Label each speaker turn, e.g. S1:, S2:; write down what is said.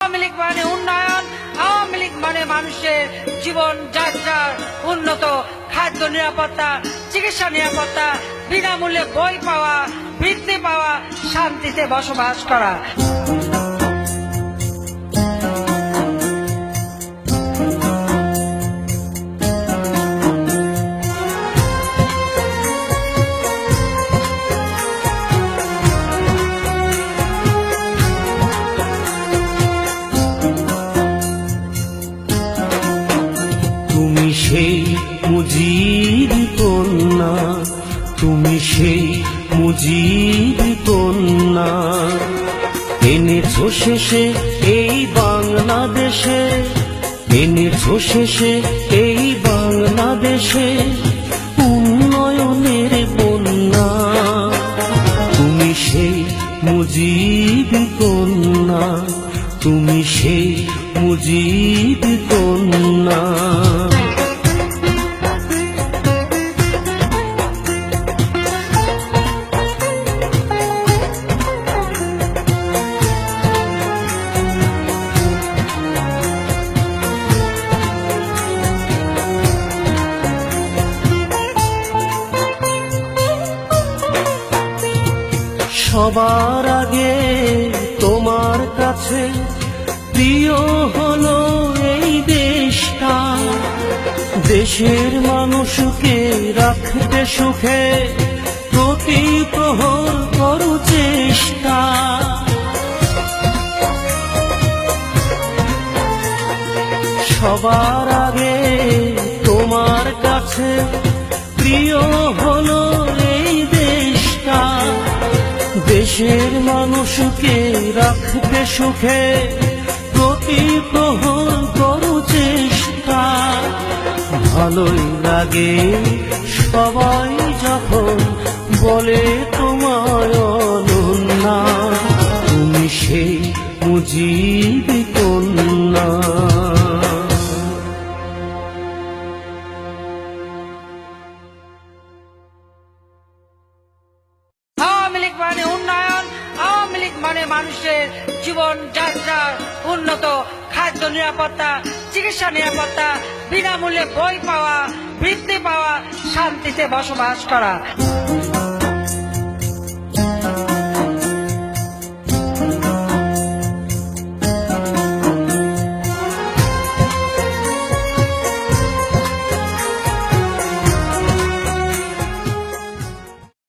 S1: আওয়ামী লীগ মানে উন্নয়ন, আওয়ামী লীগ মানে মানুষের জীবন যাত্রার উন্নত খাদ্য নিরাপত্তা, চিকিৎসা নিরাপত্তা, বিনামূল্যে বই পাওয়া, বৃত্তি পাওয়া, শান্তিতে বসবাস করা।
S2: সেই মুজিব কন্যা, তুমি সেই মুজিব কন্যা। এনেছো শেষে এই বাংলাদেশে, এনেছো শেষে এই বাংলাদেশে উন্নয়নের বন্যা। তুমি সেই মুজিব কন্যা, তুমি সেই মুজিব কন্যা। সবার আগে তোমার কাছে প্রিয় হলো এই দেশটা। দেশের মানুষকে রাখতে সুখে প্রতি প্রহর করু চেষ্টা। সবার আগে তোমার কাছে প্রিয় হলো দেশের মানুষকে রাখতে সুখে প্রতি প্রহর করু চেষ্টা। ভালোই লাগে সবাই যখন বলে তোমায়
S1: মানুষের জীবন যাত্রার উন্নত খাদ্য নিরাপত্তা, চিকিৎসা নিরাপত্তা, বিনামূল্যে বই পাওয়া, বৃত্তি পাওয়া, শান্তিতে বসবাস করা।